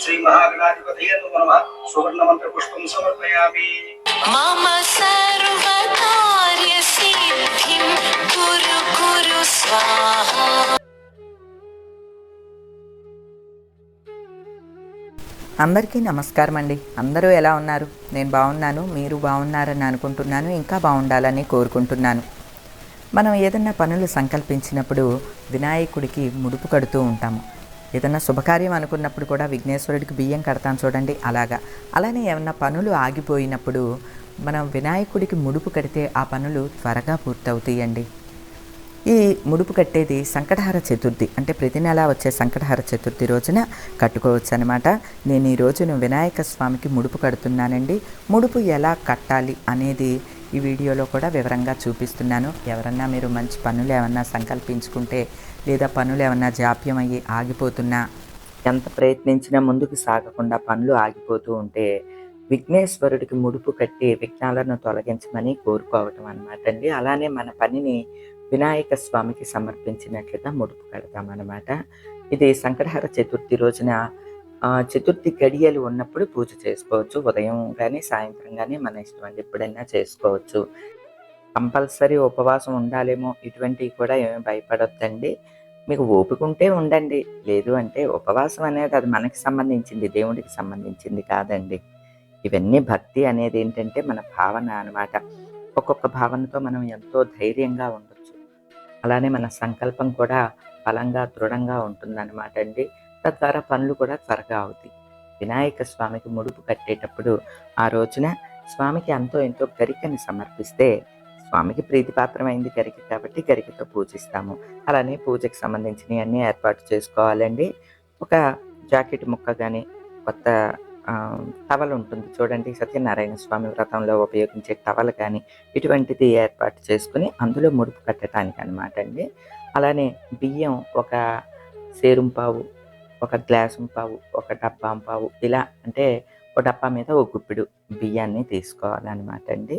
శ్రీ మహాగణాధిపతయ సువర్ణ మంత్ర పుష్పం సమర్పయామి మమ సిద్ధిం గురు గురు స్వాహా అందరికీ నమస్కారం అండి. అందరూ ఎలా ఉన్నారు? నేను బాగున్నాను మీరు బాగున్నారని అనుకుంటున్నాను ఇంకా బాగుండాలని కోరుకుంటున్నాను. మనం ఏదన్నా పనులు సంకల్పించినప్పుడు వినాయకుడికి ముడుపు కడుతూ ఉంటాము. ఏదన్నా శుభకార్యం అనుకున్నప్పుడు కూడా విఘ్నేశ్వరుడికి బియ్యం కడతాను చూడండి అలాగా. అలానే ఏమన్నా పనులు ఆగిపోయినప్పుడు మనం వినాయకుడికి ముడుపు కడితే ఆ పనులు త్వరగా పూర్తవుతాయండి. ఈ ముడుపు కట్టేది సంకటహార చతుర్థి అంటే ప్రతి నెల వచ్చే సంకటహార చతుర్థి రోజున కట్టుకోవచ్చు అనమాట నేను ఈ రోజును వినాయక స్వామికి ముడుపు కడుతున్నానండి. ముడుపు ఎలా కట్టాలి అనేది ఈ వీడియోలో కూడా వివరంగా చూపిస్తున్నాను. ఎవరన్నా మీరు మంచి పనులు ఏమన్నా సంకల్పించుకుంటే లేదా పనులు ఏమన్నా జాప్యం అయ్యి ఆగిపోతున్నా? ఎంత ప్రయత్నించినా ముందుకు సాగకుండా పనులు ఆగిపోతూ ఉంటే విఘ్నేశ్వరుడికి ముడుపు కట్టి విఘ్నాలను తొలగించమని కోరుకోవటం అనమాట అండి. అలానే మన పనిని వినాయక స్వామికి సమర్పించినట్లుగా ముడుపు కడతామన్నమాట ఇది సంకటహార చతుర్థి రోజున ఆ, చతుర్థి గడియలు ఉన్నప్పుడు పూజ చేసుకోవచ్చు. ఉదయం కానీ సాయంత్రం కానీ మన ఇష్టం అండి. ఎప్పుడైనా చేసుకోవచ్చు. కంపల్సరీ ఉపవాసం ఉండాలేమో ఇటువంటివి కూడా ఏమీ భయపడొద్దండి. మీకు ఓపిక ఉంటే ఉండండి. లేదు అంటే ఉపవాసం అనేది అది మనకి సంబంధించింది దేవుడికి సంబంధించింది కాదండి. ఇవన్నీ భక్తి అనేది ఏంటంటే మన భావన అనమాట ఒక్కొక్క భావనతో మనం ఎంతో ధైర్యంగా ఉండొచ్చు. అలానే మన సంకల్పం కూడా బలంగా దృఢంగా ఉంటుందన్నమాట అండి. తద్వారా పనులు కూడా త్వరగా అవుతాయి. వినాయక స్వామికి ముడుపు కట్టేటప్పుడు ఆ రోజున స్వామికి అంతో ఎంతో గరికని సమర్పిస్తే స్వామికి ప్రీతిపాత్రమైంది గరిక కాబట్టి గరికతో పూజిస్తాము. అలానే పూజకి సంబంధించినవి అన్నీ ఏర్పాటు చేసుకోవాలండి. ఒక జాకెట్ ముక్క కానీ కొత్త టవల్ ఉంటుంది చూడండి. సత్యనారాయణ స్వామి వ్రతంలో ఉపయోగించే టవల్ కానీ ఇటువంటిది ఏర్పాటు చేసుకుని అందులో ముడుపు కట్టడానికి అనమాట అండి. అలానే బియ్యం ఒక సేరుం పావు ఒక గ్లాసు పావు ఒక డబ్బా పావు ఇలా అంటే ఒక డబ్బా మీద ఒక గుప్పిడు బియ్యాన్ని తీసుకోవాలన్నమాట అండి.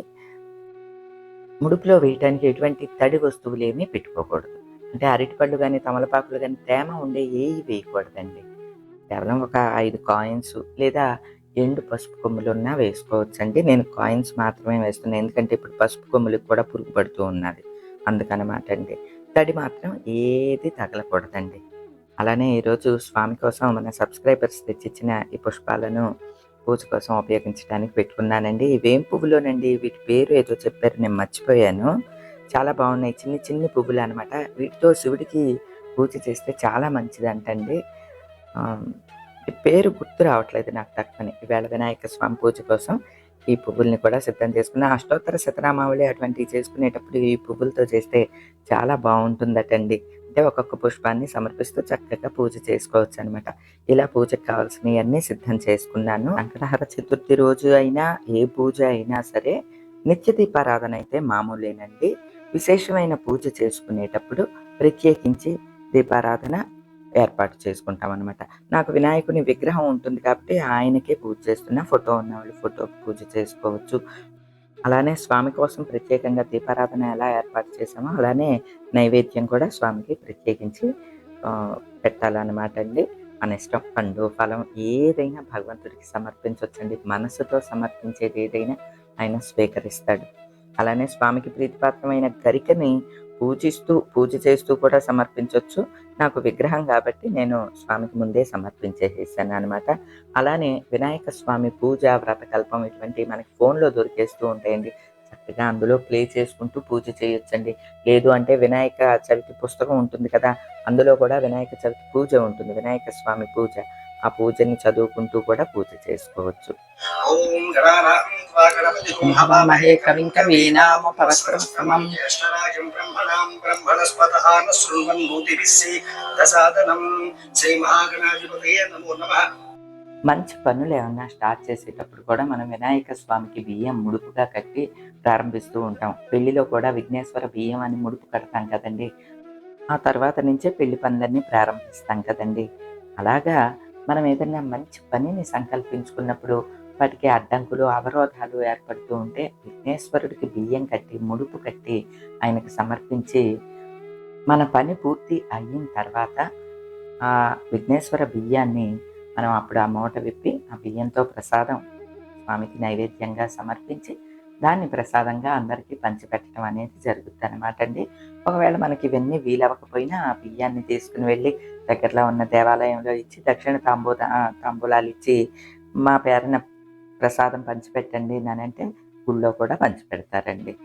ముడుపులో వేయటానికి ఎటువంటి తడి వస్తువులు ఏమీ పెట్టుకోకూడదు. అంటే అరటిపళ్ళు కానీ తమలపాకులు కానీ తేమ ఉండే ఏవి వేయకూడదండి. కేవలం ఒక ఐదు కాయిన్స్ లేదా ఎండు పసుపు కొమ్ములు ఉన్నా వేసుకోవచ్చు అండి నేను కాయిన్స్ మాత్రమే వేస్తున్నాను. ఎందుకంటే ఇప్పుడు పసుపు కొమ్ములకు కూడా పురుగు పడుతూ ఉన్నది. అందుకనమాట అండి. తడి మాత్రం ఏది తగలకూడదండి. అలానే ఈరోజు స్వామి కోసం మన సబ్స్క్రైబర్స్ తెచ్చిచ్చిన ఈ పుష్పాలను పూజ కోసం ఉపయోగించడానికి పెట్టుకున్నానండి. ఇవేం పువ్వులోనండి వీటి పేరు ఏదో చెప్పారు నేను మర్చిపోయాను. చాలా బాగున్నాయి చిన్ని చిన్ని పువ్వులు అనమాట వీటితో శివుడికి పూజ చేస్తే చాలా మంచిదంటండి. ఆ, పేరు గుర్తు రావట్లేదు నాకు తక్కువని. ఈవేళ వినాయక స్వామి పూజ కోసం ఈ పువ్వుల్ని కూడా సిద్ధం చేసుకున్నా. అష్టోత్తర శతనామావళి అటువంటివి చేసుకునేటప్పుడు ఈ పువ్వులతో చేస్తే చాలా బాగుంటుందటండి. ఒక్కొక్క పుష్పాన్ని సమర్పిస్తూ చక్కగా పూజ చేసుకోవచ్చు అనమాట ఇలా పూజకు కావాల్సినవన్నీ సిద్ధం చేసుకున్నాను. సంకటహర చతుర్థి రోజు అయినా ఏ పూజ అయినా సరే నిత్య దీపారాధన అయితే మామూలేనండి. విశేషమైన పూజ చేసుకునేటప్పుడు ప్రత్యేకించి దీపారాధన ఏర్పాటు చేసుకుంటాం అనమాట నాకు వినాయకుని విగ్రహం ఉంటుంది కాబట్టి ఆయనకే పూజ చేస్తున్నా ఫోటో ఉన్న వాళ్ళు ఫోటోకి పూజ చేసుకోవచ్చు. అలానే స్వామి కోసం ప్రత్యేకంగా దీపారాధన ఎలా ఏర్పాటు చేసామో అలానే నైవేద్యం కూడా స్వామికి ప్రత్యేకించి పెట్టాలన్నమాట అండి. మన ఇష్టం పండు ఫలం ఏదైనా భగవంతుడికి సమర్పించవచ్చండి మనసుతో సమర్పించేది ఏదైనా ఆయన స్వీకరిస్తాడు. అలానే స్వామికి ప్రీతిపాత్రమైన గరికని పూజిస్తూ పూజ చేస్తూ కూడా సమర్పించవచ్చు నాకు విగ్రహం కాబట్టి నేను స్వామికి ముందే సమర్పించేసేసాను అనమాట అలానే వినాయక స్వామి పూజ వ్రతకల్పం ఇటువంటి మనకి ఫోన్లో దొరికేస్తూ ఉంటాయండి. చక్కగా అందులో ప్లే చేసుకుంటూ పూజ చేయొచ్చండి. లేదు అంటే వినాయక చవితి పుస్తకం ఉంటుంది కదా అందులో కూడా వినాయక చవితి పూజ ఉంటుంది. వినాయక స్వామి పూజ. ఆ పూజని చదువుకుంటూ కూడా పూజ చేసుకోవచ్చు. ఓం కవిం కవీనాముపవస్త్రమం జ్యేష్ఠరాజం బ్రహ్మణాం బ్రహ్మణస్పతః న శృణ్వన్నోతిభిస్సి దశాదనం శ్రీ మహాగణాధిపతయే నమో నమః మంచి పనులు ఏమన్నా స్టార్ట్ చేసేటప్పుడు కూడా మనం వినాయక స్వామికి బియ్యం ముడుపుగా కట్టి ప్రారంభిస్తూ ఉంటాం. పెళ్ళిలో కూడా విఘ్నేశ్వర బియ్యం అని ముడుపు కడతాం కదండి. ఆ తర్వాత నుంచే పెళ్ళి పనులన్నీ ప్రారంభిస్తాం కదండి. అలాగా మనం ఏదైనా మంచి పనిని సంకల్పించుకున్నప్పుడు వాటికి అడ్డంకులు అవరోధాలు ఏర్పడుతూ ఉంటే విఘ్నేశ్వరుడికి బియ్యం కట్టి ముడుపు కట్టి ఆయనకు సమర్పించి మన పని పూర్తి అయిన తర్వాత ఆ విఘ్నేశ్వర బియ్యాన్ని మనం అప్పుడు ఆ మూట విప్పి ఆ బియ్యంతో ప్రసాదం స్వామికి నైవేద్యంగా సమర్పించి దాన్ని ప్రసాదంగా అందరికీ పంచిపెట్టడం అనేది జరుగుతుంది అనమాట అండి. ఒకవేళ మనకి ఇవన్నీ వీలవ్వకపోయినా ఆ బియ్యాన్ని తీసుకుని వెళ్ళి దగ్గరలో ఉన్న దేవాలయంలో ఇచ్చి దక్షిణ తాంబూల తాంబూలాలు ఇచ్చి మా పేరున ప్రసాదం పంచిపెట్టండి అని అంటే గుళ్ళో కూడా పంచిపెడతారండి.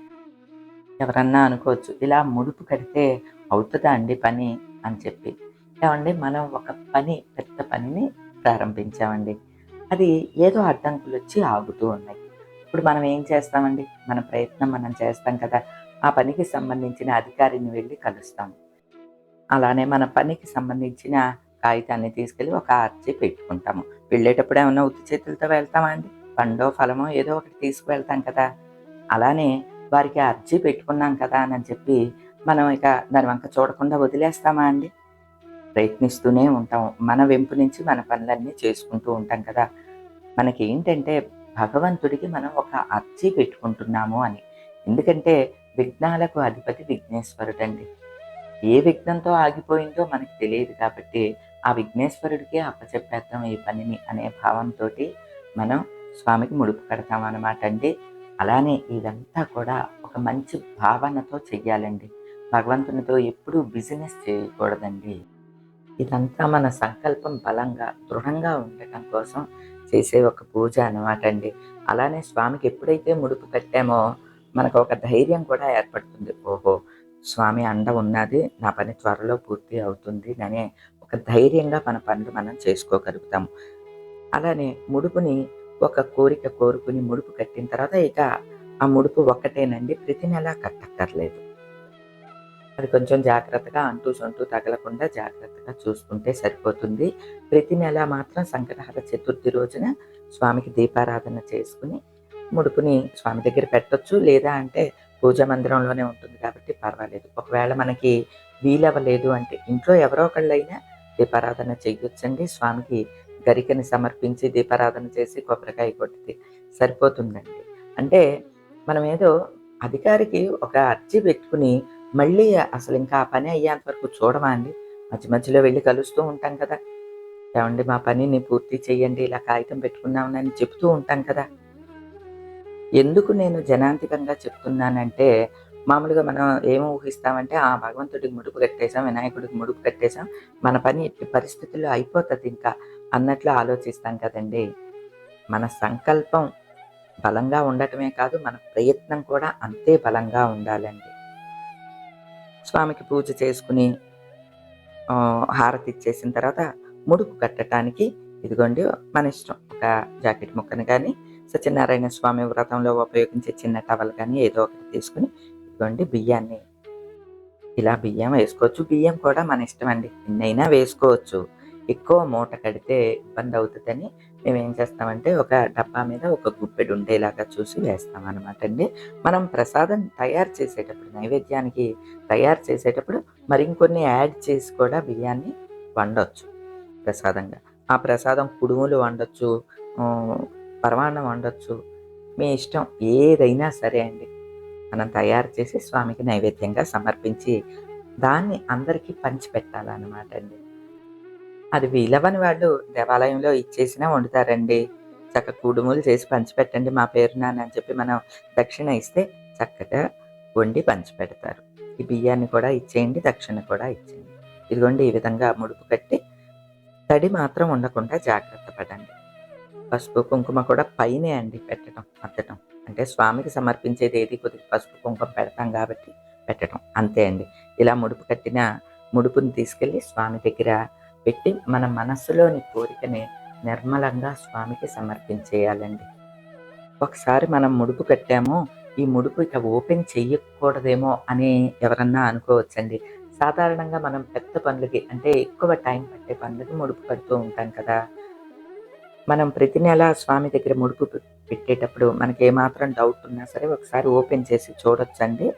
ఎవరన్నా అనుకోవచ్చు ఇలా ముడుపు కడితే అవుతుందా అండి పని అని చెప్పి. ఏమండి మనం ఒక పని పెద్ద పనిని ప్రారంభించామండి. అది ఏదో అడ్డంకులు వచ్చి ఆగుతూ ఉన్నాయి. ఇప్పుడు మనం ఏం చేస్తామండి? మన ప్రయత్నం మనం చేస్తాం కదా ఆ పనికి సంబంధించిన అధికారిని వెళ్ళి కలుస్తాం. అలానే మన పనికి సంబంధించిన కాగితాన్ని తీసుకెళ్ళి ఒక ఆర్చి పెట్టుకుంటాము. వెళ్ళేటప్పుడు ఏమైనా ఉత్తి చేతులతో వెళ్తామా అండి? పండో ఫలమో ఏదో ఒకటి తీసుకువెళ్తాం కదా. అలానే వారికి అర్జీ పెట్టుకున్నాం కదా అని చెప్పి మనం ఇక దాని వంక చూడకుండా వదిలేస్తామా అండి? ప్రయత్నిస్తూనే ఉంటాం. మన వెంపు నుంచి మన పనులన్నీ చేసుకుంటూ ఉంటాం కదా. మనకి ఏంటంటే భగవంతుడికి మనం ఒక అర్జీ పెట్టుకుంటున్నాము అని. ఎందుకంటే విఘ్నాలకు అధిపతి విఘ్నేశ్వరుడు అండి ఏ విఘ్నంతో ఆగిపోయిందో మనకి తెలియదు కాబట్టి ఆ విఘ్నేశ్వరుడికే అప్పచెప్పేద్దాం ఈ పనిని అనే భావంతో మనం స్వామికి ముడుపు కడతాం అన్నమాట అండి. అలానే ఇదంతా కూడా ఒక మంచి భావనతో చెయ్యాలండి. భగవంతునితో ఎప్పుడూ బిజినెస్ చేయకూడదండి. ఇదంతా మన సంకల్పం బలంగా దృఢంగా ఉండటం కోసం చేసే ఒక పూజ అనమాట అండి. అలానే స్వామికి ఎప్పుడైతే ముడుపు కట్టామో మనకు ఒక ధైర్యం కూడా ఏర్పడుతుంది. ఓహో స్వామి అండ ఉన్నది నా పని త్వరలో పూర్తి అవుతుంది అనే ఒక ధైర్యంగా మన పనులు మనం చేసుకోగలుగుతాము. అలానే ముడుపుని ఒక కోరిక కోరుకుని ముడుపు కట్టిన తర్వాత ఇక ఆ ముడుపు ఒక్కటేనండి. ప్రతి నెల కట్టక్కర్లేదు. అది కొంచెం జాగ్రత్తగా అంటూ సొంటూ తగలకుండా జాగ్రత్తగా చూసుకుంటే సరిపోతుంది. ప్రతి నెల మాత్రం సంకటహర చతుర్థి రోజున స్వామికి దీపారాధన చేసుకుని ముడుపుని స్వామి దగ్గర పెట్టొచ్చు. లేదా అంటే పూజా మందిరంలోనే ఉంటుంది కాబట్టి పర్వాలేదు. ఒకవేళ మనకి వీలవ్వలేదు అంటే ఇంట్లో ఎవరో ఒకళ్ళైనా దీపారాధన చెయ్యొచ్చండి. స్వామికి గరికని సమర్పించి దీపారాధన చేసి కొబ్బరికాయ కొట్టింది సరిపోతుందండి. అంటే మనం ఏదో అధికారికి ఒక అర్జీ పెట్టుకుని మళ్ళీ అసలు ఇంకా ఆ పని అయ్యేంత వరకు చూడమా అండి? మధ్య మధ్యలో వెళ్ళి కలుస్తూ ఉంటాం కదా. ఏమండి మా పనిని పూర్తి చేయండి ఇలా కాగితం పెట్టుకున్నామని చెప్తూ ఉంటాం కదా. ఎందుకు నేను జనాంతికంగా చెప్తున్నానంటే మామూలుగా మనం ఏం ఊహిస్తామంటే ఆ భగవంతుడికి ముడుపు కట్టేశాం వినాయకుడికి ముడుపు కట్టేశాం మన పని ఇట్టి పరిస్థితుల్లో అయిపోతుంది ఇంకా. అన్నట్లు ఆలోచిస్తాం కదండి. మన సంకల్పం బలంగా ఉండటమే కాదు మన ప్రయత్నం కూడా అంతే బలంగా ఉండాలండి. స్వామికి పూజ చేసుకుని ఆ, హారతి ఇచ్చేసిన తర్వాత ముడుపు కట్టడానికి ఇదిగోండి మన ఇష్టం. ఒక జాకెట్ ముక్కను కానీ సత్యనారాయణ స్వామి వ్రతంలో ఉపయోగించే చిన్న టవల్ కానీ ఏదో ఒకటి తీసుకుని ఇదిగోండి బియ్యాన్ని. ఇలా బియ్యం వేసుకోవచ్చు. బియ్యం కూడా మన ఇష్టం అండి. ఎన్నైనా వేసుకోవచ్చు. ఎక్కువ మూట కడితే ఇబ్బంది అవుతుందని మేము ఏం చేస్తామంటే ఒక డబ్బా మీద ఒక గుప్పెడు ఉండేలాగా చూసి వేస్తాం అనమాట అండి. మనం ప్రసాదం తయారు చేసేటప్పుడు నైవేద్యానికి తయారు చేసేటప్పుడు మరి ఇంకొన్ని యాడ్ చేసి కూడా బియ్యాన్ని వండొచ్చు ప్రసాదంగా. ఆ ప్రసాదం కుడుములు వండొచ్చు పరమాన్నం వండొచ్చు మీ ఇష్టం ఏదైనా సరే అండి. మనం తయారు చేసి స్వామికి నైవేద్యంగా సమర్పించి దాన్ని అందరికీ పంచిపెట్టాలన్నమాట అండి. అది వీలవని వాళ్ళు దేవాలయంలో ఇచ్చేసినా వండుతారండి. చక్క కుడుములు చేసి పంచిపెట్టండి మా పేరున అని చెప్పి మనం దక్షిణ ఇస్తే చక్కగా వండి పంచిపెడతారు. ఈ బియ్యాన్ని కూడా ఇచ్చేయండి దక్షిణ కూడా ఇచ్చేయండి. ఇదిగోండి ఈ విధంగా ముడుపు కట్టి తడి మాత్రం ఉండకుండా జాగ్రత్త పడండి. పసుపు కుంకుమ కూడా పైనే అండి పెట్టడం అద్దటం అంటే స్వామికి సమర్పించేది ఏది? కొద్దిగా పసుపు కుంకుమ పెడతాం కాబట్టి పెట్టడం. అంతే అండి. ఇలా ముడుపు కట్టిన ముడుపుని తీసుకెళ్ళి స్వామి దగ్గర పెట్టి మన మనస్సులోని కోరికని నిర్మలంగా స్వామికి సమర్పించేయాలండి. ఒకసారి మనం ముడుపు కట్టాము ఈ ముడుపు ఇక ఓపెన్ చెయ్యకూడదేమో అని ఎవరన్నా అనుకోవచ్చండి. సాధారణంగా మనం పెద్ద పనులకి అంటే ఎక్కువ టైం పట్టే పనులకి ముడుపు కడుతూ ఉంటాం కదా. మనం ప్రతి నెల స్వామి దగ్గర ముడుపు పెట్టేటప్పుడు మనకి ఏమాత్రం డౌట్ ఉన్నా సరే ఒకసారి ఓపెన్ చేసి చూడొచ్చండి.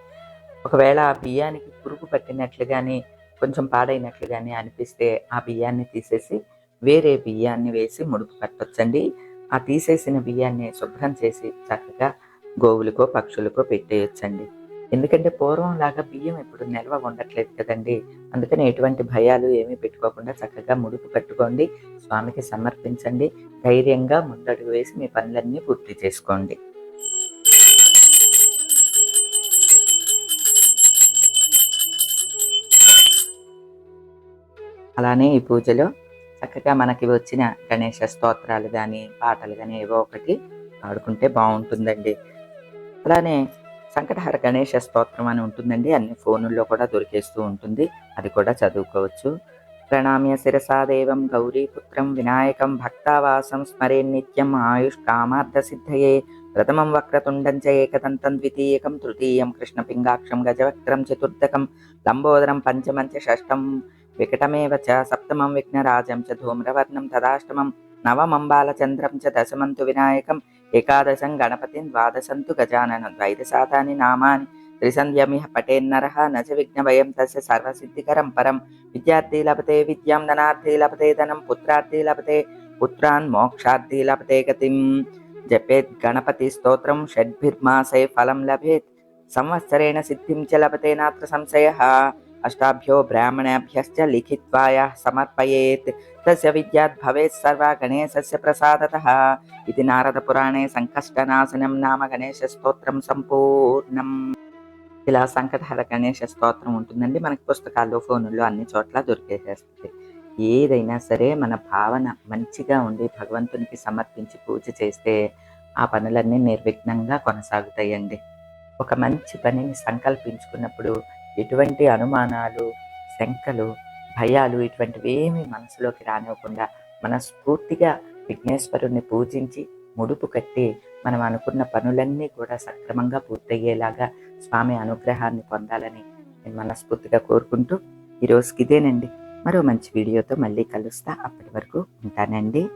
ఒకవేళ ఆ బియ్యానికి పురుగు పట్టినట్లు కానీ కొంచెం పాడైనట్లు కానీ అనిపిస్తే ఆ బియ్యాన్ని తీసేసి వేరే బియ్యాన్ని వేసి ముడుపు కట్టొచ్చండి. ఆ తీసేసిన బియ్యాన్ని శుభ్రం చేసి చక్కగా గోవులకో పక్షులకో పెట్టేయొచ్చండి. ఎందుకంటే పూర్వం లాగా బియ్యం ఇప్పుడు నిల్వ ఉండట్లేదు కదండి. అందుకని ఎటువంటి భయాలు ఏమీ పెట్టుకోకుండా చక్కగా ముడుపు కట్టుకోండి. స్వామికి సమర్పించండి. ధైర్యంగా ముందడుగు వేసి మీ పనులన్నీ పూర్తి చేసుకోండి. అలానే ఈ పూజలో చక్కగా మనకి వచ్చిన గణేష స్తోత్రాలు కానీ పాటలు కానీ ఏవో ఒకటి పాడుకుంటే బాగుంటుందండి. అలానే సంకటహర గణేష స్తోత్రం అని ఉంటుందండి. అన్ని ఫోనుల్లో కూడా దొరికేస్తూ ఉంటుంది. అది కూడా చదువుకోవచ్చు. ప్రణామ్య శిరసాదేవం గౌరీపుత్రం వినాయకం భక్తావాసం స్మరే నిత్యం ఆయుష్ కామార్థ సిద్ధయే ప్రథమం వక్రతుండం చ ఏకదంతం ద్వితీయకం తృతీయం కృష్ణపింగాక్షం గజవక్రం చతుర్థకం లంబోదరం పంచమం చ షష్టం వికటమేవ చ సప్తమం విఘ్నరాజం చ ధూమ్రవర్ణం తదాష్టమం నవమం బాలచంద్రం చ దశమంతు వినాయకం ఏకాదశం గణపతిం ద్వాదశంతు గజాననం ద్వైతశాతాని నామాని త్రిసంధ్యమిహ పటేన్నరః న చ విఘ్నభయం తస్య సర్వసిద్ధికరం పరం విద్యార్థి లభతే విద్యాం ధనార్థి లభతే ధనం పుత్రార్థి లభతే పుత్రాన్ మోక్షార్థి లభతే గతిం జపేత్ గణపతి స్తోత్రం షడ్భిర్మాసే ఫలం లభేత్ సంవత్సరేణ సిద్ధిం చ లభతే నాత్ర సంశయः అష్టాభ్యో బ్రాహ్మణేభ్యశ్చ లిఖిత్వాయ సమర్పయేత్ తస్య విద్యాత్ భవేత్ సర్వ గణేశస్య ప్రసాదత ఇది నారదపురాణే సంకష్టనాశనం నామ గణేశ స్తోత్రం సంపూర్ణం ఇలా సంకటహర గణేశ స్తోత్రం ఉంటుందండి. మనకి పుస్తకాల్లో ఫోనుల్లో అన్ని చోట్ల దొరికేసేస్తుంది ఏదైనా సరే మన భావన మంచిగా ఉండి భగవంతునికి సమర్పించి పూజ చేస్తే ఆ పనులన్నీ నిర్విఘ్నంగా కొనసాగుతాయండి. ఒక మంచి పనిని సంకల్పించుకున్నప్పుడు ఎటువంటి అనుమానాలు శంకలు భయాలు ఇటువంటివి ఏమీ మనసులోకి రానివ్వకుండా మనస్ఫూర్తిగా విఘ్నేశ్వరుణ్ణి పూజించి ముడుపు కట్టి మనం అనుకున్న పనులన్నీ కూడా సక్రమంగా పూర్తయ్యేలాగా స్వామి అనుగ్రహాన్ని పొందాలని నేను మనస్ఫూర్తిగా కోరుకుంటూ ఈరోజుకి ఇదేనండి. మరో మంచి వీడియోతో మళ్ళీ కలుస్తా. అప్పటి వరకు ఉంటానండి.